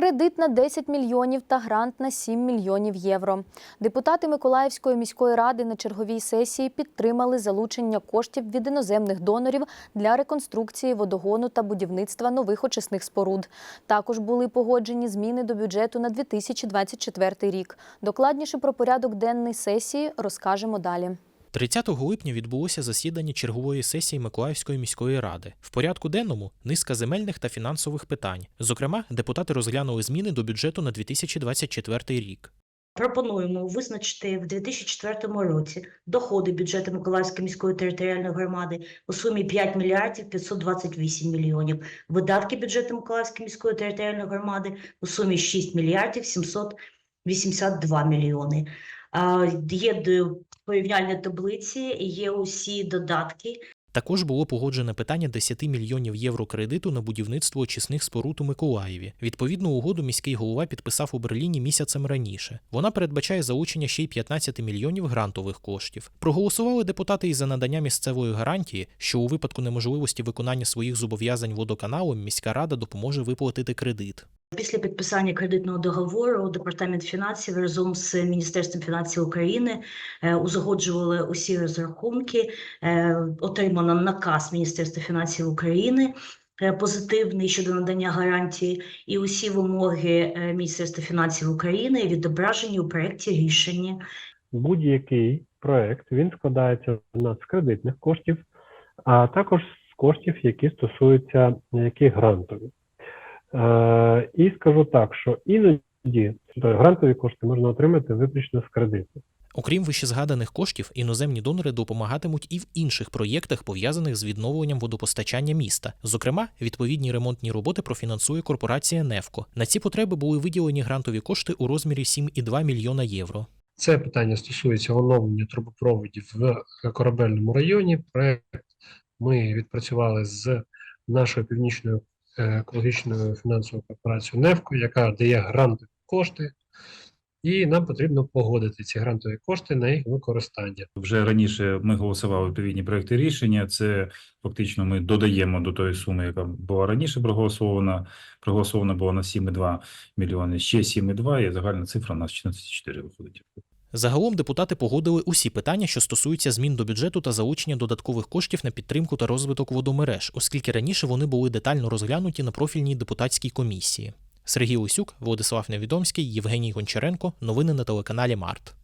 Кредит на 10 мільйонів та грант на 7 мільйонів євро. Депутати Миколаївської міської ради на черговій сесії підтримали залучення коштів від іноземних донорів для реконструкції водогону та будівництва нових очисних споруд. Також були погоджені зміни до бюджету на 2024 рік. Докладніше про порядок денний сесії розкажемо далі. 30 липня відбулося засідання чергової сесії Миколаївської міської ради. В порядку денному низка земельних та фінансових питань. Зокрема, депутати розглянули зміни до бюджету на 2024 рік. Пропонуємо визначити в 2004 році доходи бюджету Миколаївської міської територіальної громади у сумі 5 мільярдів 528 мільйонів. Видатки бюджету Миколаївської міської територіальної громади у сумі 6 мільярдів 782 мільйони. Є д- порівняльні таблиці, є усі додатки. Також було погоджене питання 10 мільйонів євро кредиту на будівництво очисних споруд у Миколаєві. Відповідну угоду міський голова підписав у Берліні місяцем раніше. Вона передбачає залучення ще й 15 мільйонів грантових коштів. Проголосували депутати і за надання місцевої гарантії, що у випадку неможливості виконання своїх зобов'язань водоканалом міська рада допоможе виплатити кредит. Після підписання кредитного договору департамент фінансів разом з Міністерством фінансів України е, узгоджували усі розрахунки. Е, Отримано наказ Міністерства фінансів України е, позитивний щодо надання гарантії, і усі вимоги Міністерства фінансів України відображені у проєкті рішення. будь-який проект він складається в нас з кредитних коштів, а також з коштів, які стосуються які грантові. Е, і скажу так, що іноді грантові кошти можна отримати виключно з кредиту. Окрім вищезгаданих коштів, іноземні донори допомагатимуть і в інших проєктах, пов'язаних з відновленням водопостачання міста. Зокрема, відповідні ремонтні роботи профінансує корпорація Невко. На ці потреби були виділені грантові кошти у розмірі 7,2 мільйона євро. Це питання стосується оновлення трубопроводів в корабельному районі. Проект ми відпрацювали з нашою північною екологічною фінансовою корпорацією НЕФКО, яка дає грантові кошти, і нам потрібно погодити ці грантові кошти на їх використання. Вже раніше ми голосували відповідні проекти рішення. Це фактично ми додаємо до тої суми, яка була раніше проголосована. Проголосована була на 7,2 мільйони, ще 7,2, і загальна цифра у нас 14,4 виходить. Загалом депутати погодили усі питання, що стосуються змін до бюджету та залучення додаткових коштів на підтримку та розвиток водомереж, оскільки раніше вони були детально розглянуті на профільній депутатській комісії. Сергій Лисюк, Владислав Невідомський, Євгеній Гончаренко. Новини на телеканалі Март.